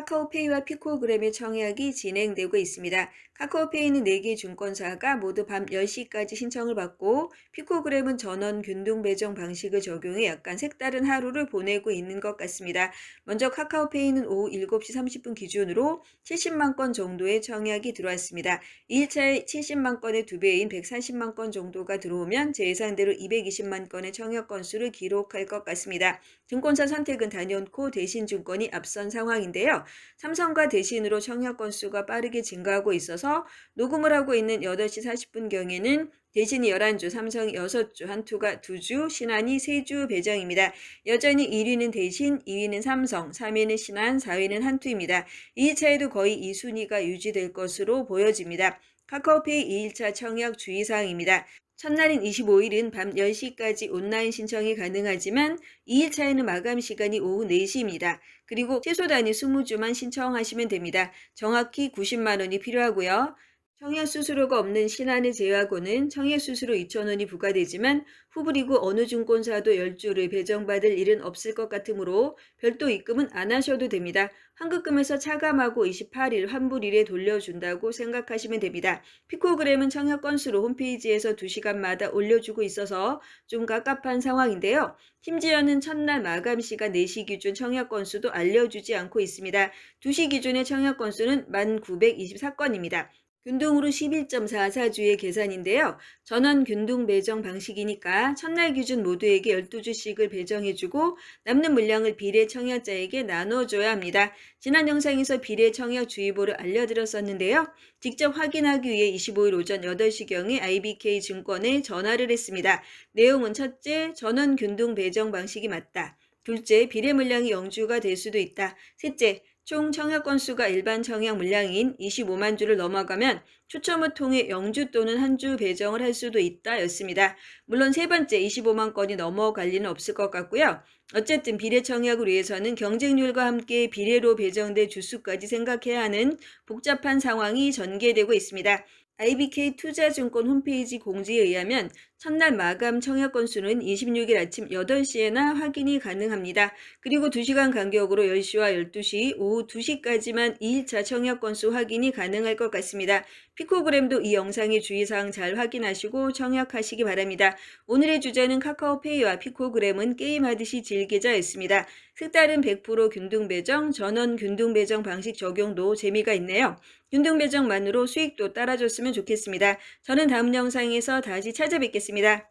카카오페이와 피코그램의 청약이 진행되고 있습니다. 카카오페이는 4개 증권사가 모두 밤 10시까지 신청을 받고 피코그램은 전원 균등 배정 방식을 적용해 약간 색다른 하루를 보내고 있는 것 같습니다. 먼저 카카오페이는 오후 7시 30분 기준으로 70만 건 정도의 청약이 들어왔습니다. 2일차에 70만 건의 두 배인 140만 건 정도가 들어오면 제 예상대로 220만 건의 청약 건수를 기록할 것 같습니다. 증권사 선택은 단연코 대신증권이 앞선 상황인데요. 삼성과 대신으로 청약 건수가 빠르게 증가하고 있어서 녹음을 하고 있는 8시 40분경에는 대신이 11주, 삼성이 6주, 한투가 2주, 신한이 3주 배정입니다. 여전히 1위는 대신, 2위는 삼성, 3위는 신한, 4위는 한투입니다. 2차에도 거의 이 순위가 유지될 것으로 보여집니다. 카카오페이 2일차 청약 주의사항입니다. 첫날인 25일은 밤 10시까지 온라인 신청이 가능하지만 2일차에는 마감 시간이 오후 4시입니다. 그리고 최소 단위 20주만 신청하시면 됩니다. 정확히 90만 원이 필요하고요. 청약 수수료가 없는 신한을 제외하고는 청약 수수료 2,000원이 부과되지만 후불이고 어느 증권사도 10주를 배정받을 일은 없을 것 같으므로 별도 입금은 안 하셔도 됩니다. 환급금에서 차감하고 28일 환불일에 돌려준다고 생각하시면 됩니다. 피코그램은 청약 건수로 홈페이지에서 2시간마다 올려주고 있어서 좀 갑갑한 상황인데요. 심지어는 첫날 마감 시간 4시 기준 청약 건수도 알려주지 않고 있습니다. 2시 기준의 청약 건수는 1924건입니다. 균등으로 11.44주의 계산인데요. 전원 균등 배정 방식이니까 첫날 기준 모두에게 12주씩을 배정해주고 남는 물량을 비례 청약자에게 나눠줘야 합니다. 지난 영상에서 비례 청약 주의보를 알려드렸었는데요. 직접 확인하기 위해 25일 오전 8시경에 IBK 증권에 전화를 했습니다. 내용은 첫째, 전원 균등 배정 방식이 맞다. 둘째, 비례 물량이 영주가 될 수도 있다. 셋째, 총 청약 건수가 일반 청약 물량인 25만 주를 넘어가면 추첨을 통해 영주 또는 한 주 배정을 할 수도 있다 였습니다. 물론 세 번째 25만 건이 넘어갈 리는 없을 것 같고요. 어쨌든 비례 청약을 위해서는 경쟁률과 함께 비례로 배정될 주수까지 생각해야 하는 복잡한 상황이 전개되고 있습니다. IBK 투자증권 홈페이지 공지에 의하면 첫날 마감 청약 건수는 26일 아침 8시에나 확인이 가능합니다. 그리고 2시간 간격으로 10시와 12시, 오후 2시까지만 2일차 청약 건수 확인이 가능할 것 같습니다. 피코그램도 이 영상의 주의사항 잘 확인하시고 청약하시기 바랍니다. 오늘의 주제는 카카오페이와 피코그램은 게임하듯이 즐기자였습니다. 색다른 100% 균등 배정, 전원 균등 배정 방식 적용도 재미가 있네요. 균등 배정만으로 수익도 따라줬으면 좋겠습니다. 저는 다음 영상에서 다시 찾아뵙겠습니다.